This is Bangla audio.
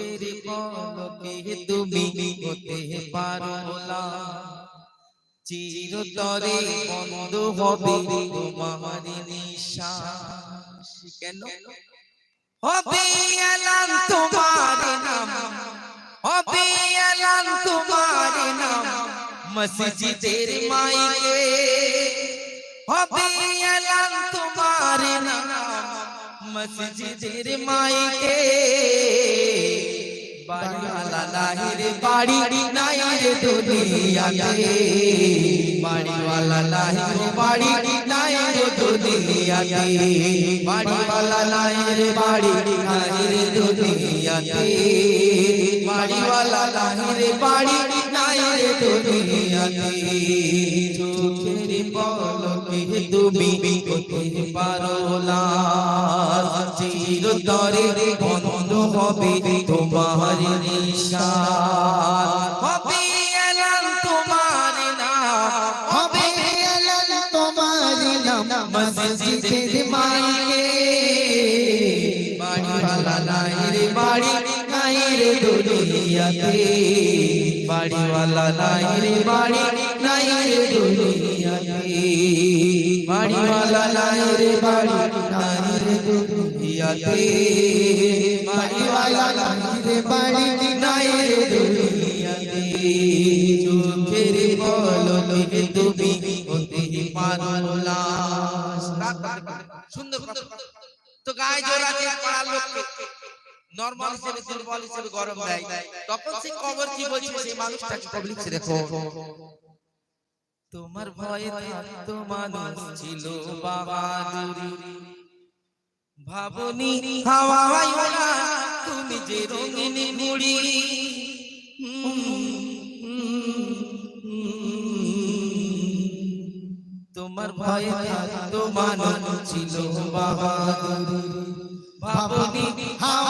চোখের পলকে তুমি হতে পারো না চিরতরে বন্ধ হবে তোমার নিঃশ্বাস কেন হবে এলান তোমার নাম হবে এলান তোমার নাম মসজিদের মাইকে হবে এলান তোমার নাম মসজিদের মাইকে বাড়িওয়ালা নাহির বাড়ি নাহির দুনিয়াতে। বাড়িওয়ালা নাহির বাড়ি নাহির দুনিয়াতে। বাড়িওয়ালা নাহির বাড়ি নাহির দুনিয়াতে। বাড়িওয়ালা নাহির বাড়ি নাহির দুনিয়াতে। চোখের পলকে তুমি হতে পারো না চিরতরে বন্ধ হবে তোমার নিশান হবে এলান তোমার নাম। হবে এলান তোমার নাম। নাই রে, বাড়ি নাই নাই রে, বাড়ি বাড়িওয়ালা নাই রে বাড়ি নাই দুনিয়াতে। বাড়িওয়ালা নাই বাড়ি নাই দুনিয়াতে। চোখের পলকে তুমি হতে পারো না সুন্দর তো গায়ে আছে, পাড়ার লোককে। নরমাল হিসেবে, দুর্বল হিসেবে গরম দেয়। তখন সে কবর কি বলছে সেই মানুষটাকে লিখছে দেখো। তোমার ভয়ে থাকতো মানুষ ছিল বাহাদুরি। ভাবনি হাওয়াই ওলা তুমি যে রঙিন মুড়ি। তোমার ভয়ে থাকতো মানুষ ছিল বাহাদুরি। ভাবনি হাওয়ায়